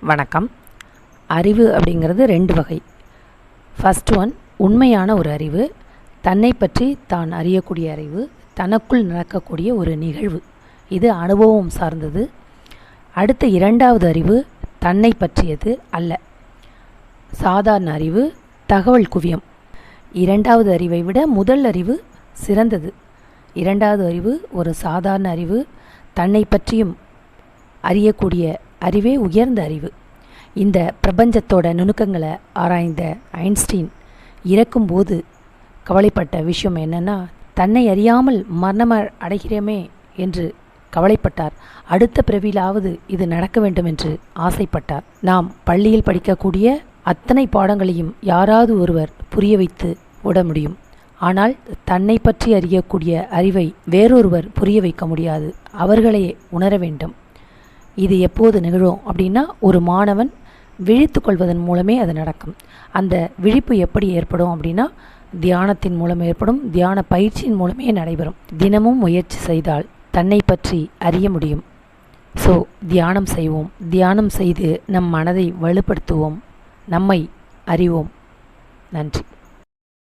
வணக்கம். அறிவு அப்படிங்கிறது ரெண்டு வகை. ஃபஸ்ட் ஒன் உண்மையான ஒரு அறிவு. தன்னை பற்றி தான் அறியக்கூடிய அறிவு. தனக்குள் நடக்கக்கூடிய ஒரு நிகழ்வு. இது அனுபவம் சார்ந்தது. அடுத்த இரண்டாவது அறிவு தன்னை பற்றியது அல்ல. சாதாரண அறிவு தகவல் குவியம். இரண்டாவது அறிவை விட முதல் அறிவு சிறந்தது. இரண்டாவது அறிவு ஒரு சாதாரண அறிவு. தன்னை பற்றியும் அறியக்கூடிய அறிவே உயர்ந்த அறிவு. இந்த பிரபஞ்சத்தோட நுணுக்கங்களை ஆராய்ந்த ஐன்ஸ்டீன் இறக்கும்போது கவலைப்பட்ட விஷயம் என்னன்னா தன்னை அறியாமல் மரணம் அடைகிறோமே என்று கவலைப்பட்டார். அடுத்த பிறவியிலாவது இது நடக்க வேண்டும் என்று ஆசைப்பட்டார். நாம் பள்ளியில் படிக்கக்கூடிய அத்தனை பாடங்களையும் யாராவது ஒருவர் புரிய வைத்து விட முடியும். ஆனால் தன்னை பற்றி அறியக்கூடிய அறிவை வேறொருவர் புரிய வைக்க முடியாது. அவர்களே உணர வேண்டும். இது எப்போது நிகழும் அப்படின்னா ஒரு மாணவன் விழித்து கொள்வதன் மூலமே அது நடக்கும். அந்த விழிப்பு எப்படி ஏற்படும் அப்படின்னா தியானத்தின் மூலம் ஏற்படும் தியான பயிற்சியின் மூலமே நடைபெறும். தினமும் முயற்சி செய்தால் தன்னை பற்றி அறிய முடியும். ஸோ தியானம் செய்வோம். தியானம் செய்து நம் மனதை வலுப்படுத்துவோம். நம்மை அறிவோம். நன்றி.